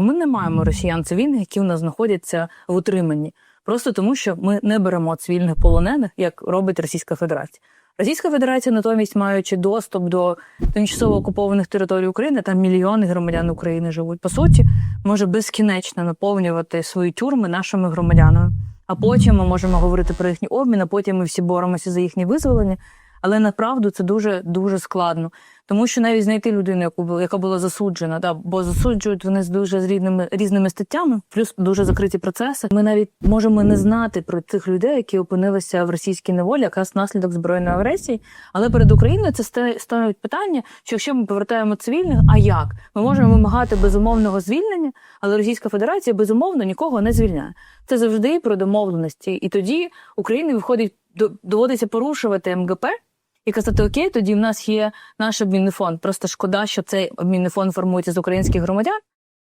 Ми не маємо росіян цивільних, які у нас знаходяться в утриманні, просто тому, що ми не беремо цивільних полонених, як робить Російська Федерація. Російська Федерація, натомість, маючи доступ до тимчасово окупованих територій України, там мільйони громадян України живуть. По суті, може безкінечно наповнювати свої тюрми нашими громадянами. А потім ми можемо говорити про їхній обмін, а потім ми всі боремося за їхнє визволення. Але направду це дуже дуже складно, тому що навіть знайти людину, яку була, яка була засуджена, да, бо засуджують вони з дуже з різними різними статтями, плюс дуже закриті процеси. Ми навіть можемо не знати про цих людей, які опинилися в російській неволі, якраз внаслідок збройної агресії. Але перед Україною це ставить питання, що якщо ми повертаємо цивільних, а як ми можемо вимагати безумовного звільнення, але Російська Федерація безумовно нікого не звільняє. Це завжди про домовленості, і тоді Україні виходить до- доводиться порушувати МГП. І казати, окей, тоді в нас є наш обмінний фонд. Просто шкода, що цей обмінний фонд формується з українських громадян,